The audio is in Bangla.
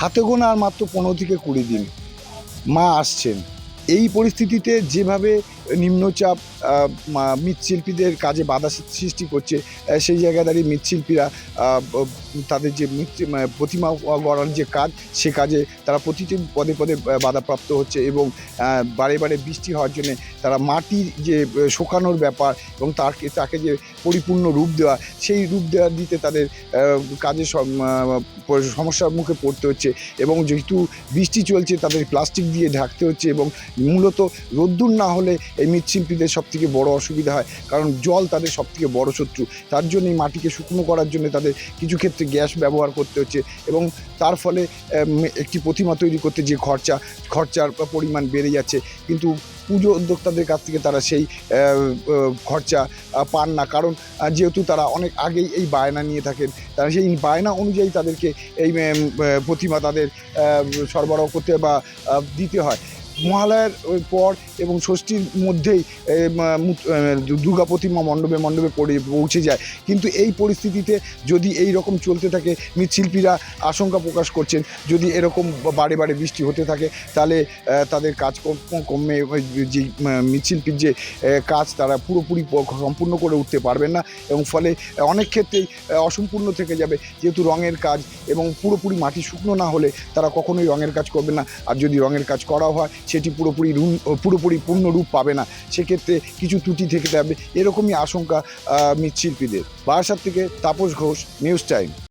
হাতে গোনা আর মাত্র পনেরো থেকে কুড়ি দিন। মা আসছেন। এই পরিস্থিতিতে যেভাবে নিম্নচাপ মৃৎশিল্পীদের কাজে বাধা সৃষ্টি করছে সেই জায়গায় দাঁড়িয়ে মৃৎশিল্পীরা তাদের যে প্রতিমা গড়ার যে কাজ, সে কাজে তারা প্রতিটি পদে পদে বাধাপ্রাপ্ত হচ্ছে এবং বারে বারে বৃষ্টি হওয়ার জন্যে তারা মাটির যে শোকানোর ব্যাপার এবং তাকে তাকে যে পরিপূর্ণ রূপ দেওয়া, সেই রূপ দেওয়া দিতে তাদের কাজে সম- সমস্যার মুখে পড়তে হচ্ছে এবং যেহেতু বৃষ্টি চলছে, তাদের প্লাস্টিক দিয়ে ঢাকতে হচ্ছে এবং মূলত রোদ্দুর না হলে এই মৃৎশিল্পীদের সবথেকে বড় অসুবিধা হয়। কারণ জল তাদের সবথেকে বড় শত্রু। তার জন্য এই মাটিকে শুকনো করার জন্য তাদের কিছু ক্ষেত্রে গ্যাস ব্যবহার করতে হচ্ছে এবং তার ফলে একটি প্রতিমা তৈরি করতে যে খরচা, খরচার পরিমাণ বেড়ে যাচ্ছে। কিন্তু পুজো উদ্যোক্তাদের কাছ থেকে তারা সেই খরচা পান না। কারণ যেহেতু তারা অনেক আগেই এই বায়না নিয়ে থাকেন, তারা সেই বায়না অনুযায়ী তাদেরকে এই প্রতিমা তাদের সরবরাহ করতে বা দিতে হয়। মহালয়ার পর এবং ষষ্ঠীর মধ্যেই দুর্গা প্রতিমা মণ্ডপে মণ্ডপে পড়ে, পৌঁছে যায়। কিন্তু এই পরিস্থিতিতে যদি এই রকম চলতে থাকে, মৃৎশিল্পীরা আশঙ্কা প্রকাশ করছেন, যদি এরকম বারে বারে বৃষ্টি হতে থাকে, তাহলে তাদের কাজকর্ম কমে যে মৃৎশিল্পীর যে কাজ, তারা পুরোপুরি সম্পূর্ণ করে উঠতে পারবেন না। এবং ফলে অনেক ক্ষেত্রেই অসম্পূর্ণ থেকে যাবে, যেহেতু রঙের কাজ এবং পুরোপুরি মাটি শুকনো না হলে তারা কখনোই রঙের কাজ করবে না। আর যদি রঙের কাজ করাও হয় সেটি পুরোপুরি রুম পুরোপুরি পূর্ণ রূপ পাবে না। সেক্ষেত্রে কিছু ত্রুটি থেকে যাবে। এরকমই আশঙ্কা মৃৎশিল্পীদের। বারাসাত থেকে তাপস ঘোষ নিউজ টাইম